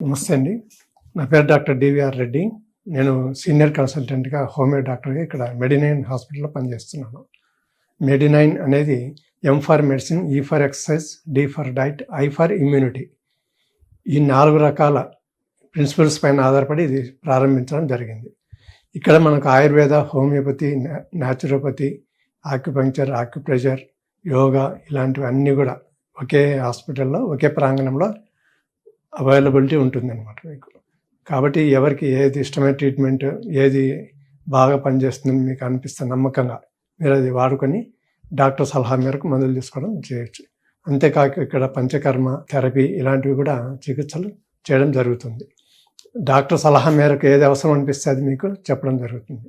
నమస్తే అండి. నా పేరు డాక్టర్ డివిఆర్ రెడ్డి. నేను సీనియర్ కన్సల్టెంట్గా హోమియో డాక్టర్గా ఇక్కడ మెడినైన్ హాస్పిటల్లో పనిచేస్తున్నాను. మెడినైన్ అనేది M for medicine E for exercise D for diet I for immunity ఈ నాలుగు రకాల ప్రిన్సిపల్స్ పైన ఆధారపడి ఇది ప్రారంభించడం జరిగింది. ఇక్కడ మనకు Ayurveda homeopathy naturopathy acupuncture acupressure yoga ఇలాంటివన్నీ కూడా ఒకే హాస్పిటల్లో ఒకే ప్రాంగణంలో అవైలబిలిటీ ఉంటుంది అనమాట మీకు. కాబట్టి ఎవరికి ఏది ఇష్టమైన ట్రీట్మెంట్ ఏది బాగా పనిచేస్తుందని మీకు అనిపిస్తే నమ్మకంగా మీరు అది వాడుకొని డాక్టర్ సలహా మేరకు మందులు తీసుకోవడం చేయొచ్చు. అంతేకాక ఇక్కడ పంచకర్మ థెరపీ ఇలాంటివి కూడా చికిత్సలు చేయడం జరుగుతుంది. డాక్టర్ సలహా మేరకు ఏది అవసరం అనిపిస్తే అది మీకు చెప్పడం జరుగుతుంది.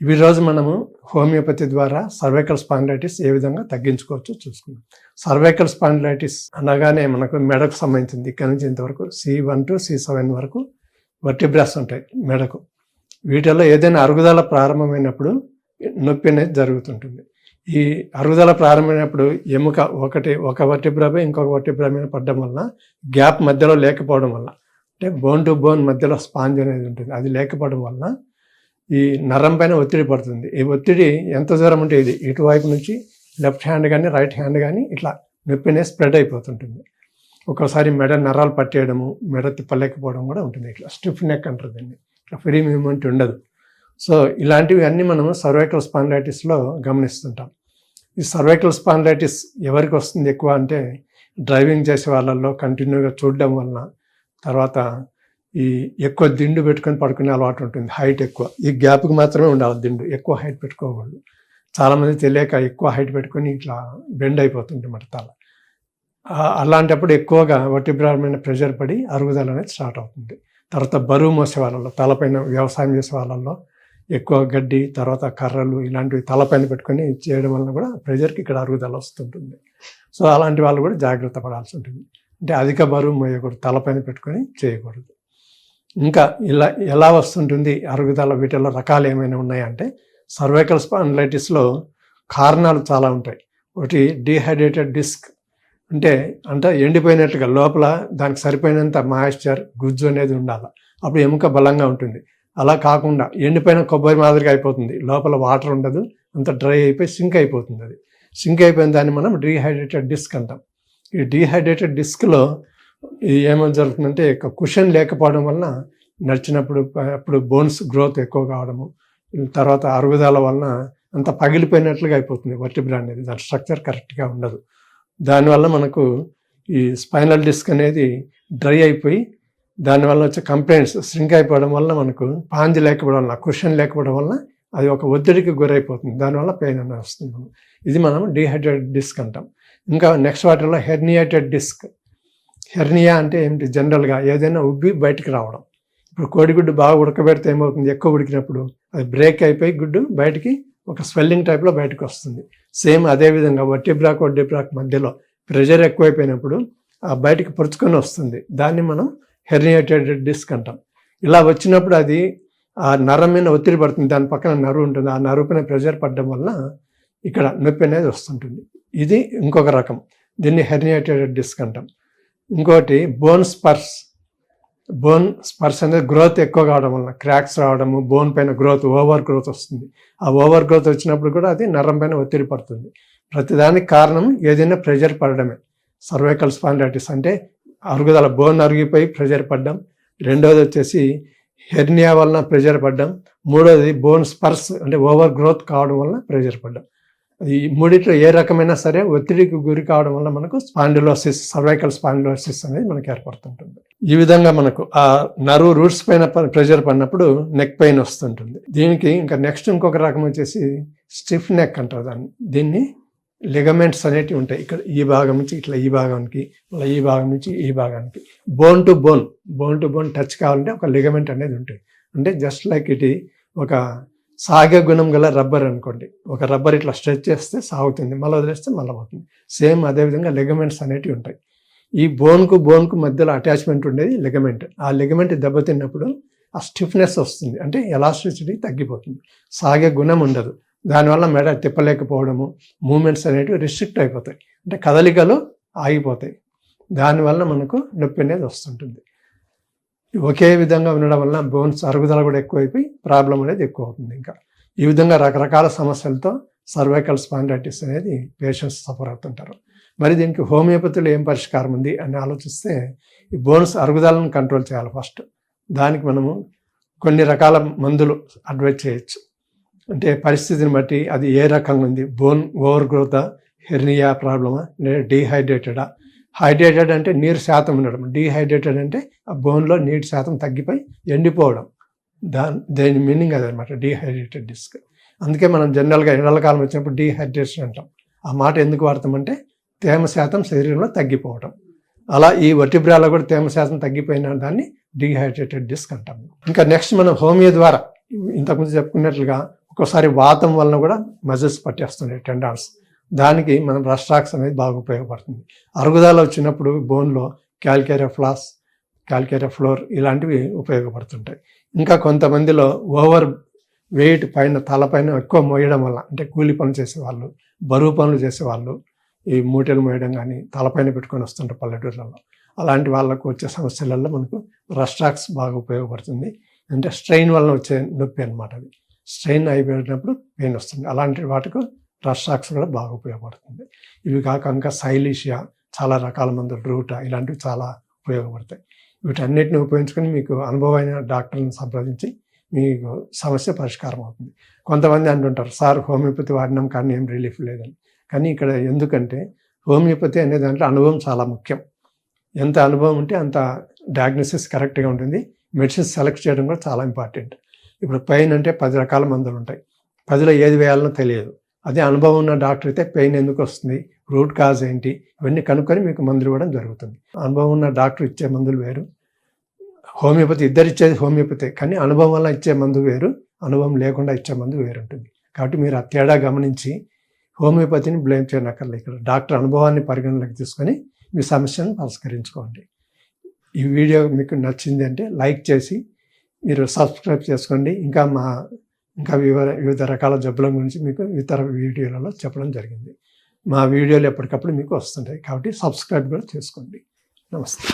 ఈరోజు రోజు మనము హోమియోపతి ద్వారా సర్వైకల్ స్పాండిలైటిస్ ఏ విధంగా తగ్గించుకోవచ్చో చూసుకుందాం. సర్వైకల్ స్పాండిలైటిస్ అనగానే మనకు మెడకు సంబంధించింది. ఇక్కడ నుంచి ఇంతవరకు C one to C seven వరకు వర్టిబ్రాస్ ఉంటాయి మెడకు వీటిల్లో ఏదైనా అరుగుదల ప్రారంభమైనప్పుడు నొప్పి అనేది జరుగుతుంటుంది. ఈ అరుగుదల ప్రారంభమైనప్పుడు ఎముక ఒకటి ఒక వర్టిబ్రాపై ఇంకొక వర్టిబ్రా మీద పడడం వలన గ్యాప్ మధ్యలో లేకపోవడం వల్ల అంటే బోన్ టు బోన్ మధ్యలో స్పాంజ్ అనేది ఉంటుంది. అది లేకపోవడం వలన ఈ నరం పైన ఒత్తిడి పడుతుంది. ఈ ఒత్తిడి ఎంత దూరం ఉంటే ఇది ఇటువైపు నుంచి లెఫ్ట్ హ్యాండ్ కానీ రైట్ హ్యాండ్ కానీ ఇట్లా నొప్పి అనేది స్ప్రెడ్ అయిపోతుంటుంది. ఒక్కోసారి మెడ నరాలు పట్టేయడము మెడ తిప్పలేకపోవడం కూడా ఉంటుంది. ఇట్లా స్టిఫ్ నెక్ అంటారు దీన్ని. ఇట్లా ఫ్రీ మూమెంట్ ఉండదు. సో ఇలాంటివి అన్నీ మనం సర్వైకల్ స్పాండైటిస్లో గమనిస్తుంటాం. ఈ సర్వైకల్ స్పాండైటిస్ ఎవరికి వస్తుంది ఎక్కువ అంటే డ్రైవింగ్ చేసే వాళ్ళల్లో కంటిన్యూగా చూడడం వలన తర్వాత ఈ ఎక్కువ దిండు పెట్టుకొని పడుకునే అలవాటు ఉంటుంది హైట్ ఎక్కువ. ఈ గ్యాప్కి మాత్రమే ఉండాలి దిండు ఎక్కువ హైట్ పెట్టుకోకూడదు. చాలామంది తెలియక ఎక్కువ హైట్ పెట్టుకొని ఇట్లా బెండ్ అయిపోతుంది మన తల. అలాంటప్పుడు ఎక్కువగా వటిబ్రాలమైన ప్రెషర్ పడి అరుగుదల అనేది స్టార్ట్ అవుతుంది. తర్వాత బరువు మోసే వాళ్ళలో తలపైన వ్యవసాయం చేసే వాళ్ళల్లో ఎక్కువ గడ్డి తర్వాత కర్రలు ఇలాంటివి తలపైన పెట్టుకొని చేయడం వలన కూడా ప్రెషర్కి ఇక్కడ అరుగుదల వస్తుంటుంది. సో అలాంటి వాళ్ళు కూడా జాగ్రత్త పడాల్సి ఉంటుంది. అంటే అధిక బరువు మోయకూడదు తలపైన పెట్టుకొని చేయకూడదు. ఇంకా ఇలా ఎలా వస్తుంటుంది అరుగుదల వీటిలో రకాలు ఏమైనా ఉన్నాయంటే సర్వైకల్ స్పాండ్లైటిస్లో కారణాలు చాలా ఉంటాయి. ఒకటి డీహైడ్రేటెడ్ డిస్క్ అంటే అంటే ఎండిపోయినట్టుగా లోపల దానికి సరిపోయినంత మాయిశ్చర్ గుజ్జు అనేది ఉండాలి. అప్పుడు ఎముక బలంగా ఉంటుంది. అలా కాకుండా ఎండిపోయిన కొబ్బరి మాదిరిగా అయిపోతుంది. లోపల వాటర్ ఉండదు. అంత డ్రై అయిపోయి సింక్ అయిపోతుంది అది. సింక్ అయిపోయిన దాన్ని మనం డీహైడ్రేటెడ్ డిస్క్ అంటాం. ఈ డీహైడ్రేటెడ్ డిస్క్లో ఏమని జరుగుతుందంటే కుషన్ లేకపోవడం వలన నడిచినప్పుడు అప్పుడు బోన్స్ గ్రోత్ ఎక్కువ కావడము తర్వాత అరుగుదల వలన అంత పగిలిపోయినట్లుగా అయిపోతుంది. వర్టిబ్రా అనేది దాని స్ట్రక్చర్ కరెక్ట్గా ఉండదు. దానివల్ల మనకు ఈ స్పైనల్ డిస్క్ అనేది డ్రై అయిపోయి దానివల్ల వచ్చే కంప్లైంట్స్ స్ట్రింక్ అయిపోవడం వల్ల మనకు పాంజి లేకపోవడం వల్ల కుషన్ లేకపోవడం వల్ల అది ఒక ఒత్తిడికి గురైపోతుంది. దానివల్ల పెయిన్ అనేది వస్తుంది. ఇది మనం డీహైడ్రేటెడ్ డిస్క్ అంటాం. ఇంకా నెక్స్ట్ వాటిలో హెర్నియేటెడ్ డిస్క్ హెర్నియా అంటే ఏమిటి? జనరల్గా ఏదైనా ఉబ్బి బయటకు రావడం. ఇప్పుడు కోడిగుడ్డు బాగా ఉడకబెడితే ఏమవుతుంది? ఎక్కువ ఉడికినప్పుడు అది బ్రేక్ అయిపోయి గుడ్డు బయటికి ఒక స్వెల్లింగ్ టైప్లో బయటకు వస్తుంది. సేమ్ అదే విధంగా వట్టిబ్రాక్ వడ్డిబ్రాక్ మధ్యలో ప్రెషర్ ఎక్కువైపోయినప్పుడు ఆ బయటికి పొరుచుకొని వస్తుంది. దాన్ని మనం హెర్నియేటెడ్ డిస్క్ అంటాం. ఇలా వచ్చినప్పుడు అది ఆ నరం మీద ఒత్తిడి పడుతుంది. దాని పక్కన నరువు ఉంటుంది. ఆ నరువు పైన ప్రెషర్ పడడం వల్ల ఇక్కడ నొప్పి అనేది వస్తుంటుంది. ఇది ఇంకొక రకం. దీన్ని హెర్నియేటెడ్ డిస్క్ అంటాం. ఇంకోటి బోన్ స్పర్స్ బోన్ స్పర్స్ అనేది గ్రోత్ ఎక్కువ కావడం వల్ల క్రాక్స్ రావడము బోన్ పైన గ్రోత్ ఓవర్ గ్రోత్ వస్తుంది. ఆ ఓవర్ గ్రోత్ వచ్చినప్పుడు కూడా అది నరం పైన ఒత్తిడి పడుతుంది. ప్రతిదానికి కారణం ఏదైనా ప్రెషర్ పడడమే. సర్వైకల్ స్పాండైటిస్ అంటే అరుగుదల బోన్ అరిగిపోయి ప్రెషర్ పడ్డం. రెండోది వచ్చేసి హెర్నియా వలన ప్రెషర్ పడ్డం. మూడోది బోన్ స్పర్స్ అంటే ఓవర్ గ్రోత్ కావడం వలన ప్రెషర్ పడ్డం. ఈ మూడిట్లో ఏ రకమైన సరే ఒత్తిడికి గురి కావడం వల్ల మనకు స్పాండిలోసిస్ సర్వైకల్ స్పాండిలోసిస్ అనేది మనకు ఏర్పడుతుంటుంది. ఈ విధంగా మనకు ఆ నరువు రూట్స్ పైన ప్రెషర్ పడినప్పుడు నెక్ పెయిన్ వస్తుంటుంది. దీనికి ఇంకా నెక్స్ట్ ఇంకొక రకం వచ్చేసి స్టిఫ్ నెక్ అంటారు దాన్ని. దీన్ని లిగమెంట్స్ అనేటివి ఉంటాయి. ఇక్కడ ఈ భాగం నుంచి ఇట్లా ఈ భాగానికి మళ్ళీ ఈ భాగం నుంచి ఈ భాగానికి. Bone to bone bone to bone touch కావాలంటే ఒక లిగమెంట్ అనేది ఉంటుంది. అంటే జస్ట్ లైక్ ఇది ఒక సాగే గుణం గల రబ్బర్ అనుకోండి. ఒక రబ్బర్ ఇట్లా స్ట్రెచ్ చేస్తే సాగుతుంది మళ్ళీ వదిలేస్తే మళ్ళీ పోతుంది. సేమ్ అదేవిధంగా లెగమెంట్స్ అనేటివి ఉంటాయి. ఈ బోన్కు బోన్కు మధ్యలో అటాచ్మెంట్ ఉండేది లెగమెంట్. ఆ లెగమెంట్ దెబ్బతిన్నప్పుడు ఆ స్టిఫ్నెస్ వస్తుంది. అంటే ఎలాస్టిసిటీ తగ్గిపోతుంది. సాగే గుణం ఉండదు. దానివల్ల మెడ తిప్పలేకపోవడము మూమెంట్స్ అనేటివి రిస్ట్రిక్ట్ అయిపోతాయి. అంటే కదలికలు ఆగిపోతాయి. దానివల్ల మనకు నొప్పి అనేది వస్తుంటుంది. ఒకే విధంగా ఉండడం వలన బోన్స్ అరుగుదల కూడా ఎక్కువైపోయి ప్రాబ్లం అనేది ఎక్కువ అవుతుంది ఇంకా. ఈ విధంగా రకరకాల సమస్యలతో సర్వైకల్ స్పాండైటిస్ అనేది పేషెంట్స్ సఫర్ అవుతుంటారు. మరి దీనికి హోమియోపతిలో ఏం పరిష్కారం ఉంది అని ఆలోచిస్తే ఈ బోన్స్ అరుగుదలను కంట్రోల్ చేయాలి ఫస్ట్. దానికి మనము కొన్ని రకాల మందులు అడ్వైజ్ చేయొచ్చు. అంటే పరిస్థితిని బట్టి అది ఏ రకంగా ఉంది? బోన్ ఓవర్ గ్రోత్ హెర్నియా ప్రాబ్లమా? లేదా డీహైడ్రేటెడా? హైడ్రేటెడ్ అంటే నీరు శాతం ఉండడం. డీహైడ్రేటెడ్ అంటే ఆ బోన్లో నీటి శాతం తగ్గిపోయి ఎండిపోవడం. దాని దేని మీనింగ్ అదనమాట డీహైడ్రేటెడ్ డిస్క్ అందుకే మనం జనరల్గా ఎండలకాలం వచ్చినప్పుడు డీహైడ్రేషన్ అంటాం. ఆ మాట ఎందుకు వాడతామంటే తేమ శాతం శరీరంలో తగ్గిపోవడం. అలా ఈ వటిబ్రాలో కూడా తేమ శాతం తగ్గిపోయిన దాన్ని డీహైడ్రేటెడ్ డిస్క్ అంటాం. ఇంకా నెక్స్ట్ మనం హోమియో ద్వారా ఇంతకుముందు చెప్పుకున్నట్లుగా ఒక్కోసారి వాతం వలన కూడా మజిల్స్ పట్టేస్తుండే టెండాన్స్ దానికి మనం రస్టాక్స్ అనేది బాగా ఉపయోగపడుతుంది. అరుగుదల వచ్చినప్పుడు బోన్లో క్యాల్కేరియా ఫ్లాస్ క్యాల్కేరియా ఫ్లోర్ ఇలాంటివి ఉపయోగపడుతుంటాయి. ఇంకా కొంతమందిలో ఓవర్ వెయిట్ పైన తలపైన ఎక్కువ మోయడం వల్ల అంటే కూలి పనులు చేసేవాళ్ళు బరువు పనులు చేసేవాళ్ళు ఈ మూటలు మోయడం కానీ తలపైన పెట్టుకొని వస్తుంటారు పల్లెటూర్లలో. అలాంటి వాళ్ళకు వచ్చే సమస్యలలో మనకు రస్టాక్స్ బాగా ఉపయోగపడుతుంది. అంటే స్ట్రెయిన్ వలన వచ్చే నొప్పి అనమాట అది. స్ట్రెయిన్ అయిపోయినప్పుడు పెయిన్ వస్తుంది. అలాంటి వాటికి రస్టాక్స్ కూడా బాగా ఉపయోగపడుతుంది. ఇవి కాక ఇంకా సైలీషియా చాలా రకాల మందులు రూటా ఇలాంటివి చాలా ఉపయోగపడతాయి. వీటన్నిటిని ఉపయోగించుకొని మీకు అనుభవమైన డాక్టర్ని సంప్రదించి మీకు సమస్య పరిష్కారం అవుతుంది. కొంతమంది అంటుంటారు సార్ హోమియోపతి వాడినాం కానీ ఏం రిలీఫ్ లేదని. కానీ ఇక్కడ ఎందుకంటే హోమియోపతి అనే దాంట్లో అనుభవం చాలా ముఖ్యం. ఎంత అనుభవం ఉంటే అంత డయాగ్నోసిస్ కరెక్ట్గా ఉంటుంది. మెడిసిన్స్ సెలెక్ట్ చేయడం కూడా చాలా ఇంపార్టెంట్. ఇప్పుడు పెయిన్ అంటే పది రకాల మందులు ఉంటాయి. పదిలో ఏది వేయాలనో తెలియదు. అదే అనుభవం ఉన్న డాక్టర్ అయితే పెయిన్ ఎందుకు వస్తుంది రూట్ కాజ్ ఏంటి ఇవన్నీ కనుక్కొని మీకు మందులు ఇవ్వడం జరుగుతుంది. అనుభవం ఉన్న డాక్టర్ ఇచ్చే మందులు వేరు హోమియోపతి ఇద్దరు ఇచ్చేది హోమియోపతి కానీ అనుభవం వల్ల ఇచ్చే మందు వేరు అనుభవం లేకుండా ఇచ్చే మందు వేరు ఉంటుంది కాబట్టి మీరు ఆ తేడా గమనించి హోమియోపతిని బ్లేమ్ చేయనక్కర్లేదు. ఇక్కడ డాక్టర్ అనుభవాన్ని పరిగణలోకి తీసుకొని మీ సమస్యను పరిష్కరించుకోండి. ఈ వీడియో మీకు నచ్చింది అంటే లైక్ చేసి మీరు సబ్స్క్రైబ్ చేసుకోండి. ఇంకా మా ఇంకా వివిధ వివిధ రకాల జబ్బుల గురించి మీకు ఇతర వీడియోలలో చెప్పడం జరిగింది. మా వీడియోలు ఎప్పటికప్పుడు మీకు వస్తుంటాయి. కాబట్టి సబ్స్క్రైబ్ కూడా చేసుకోండి. నమస్తే.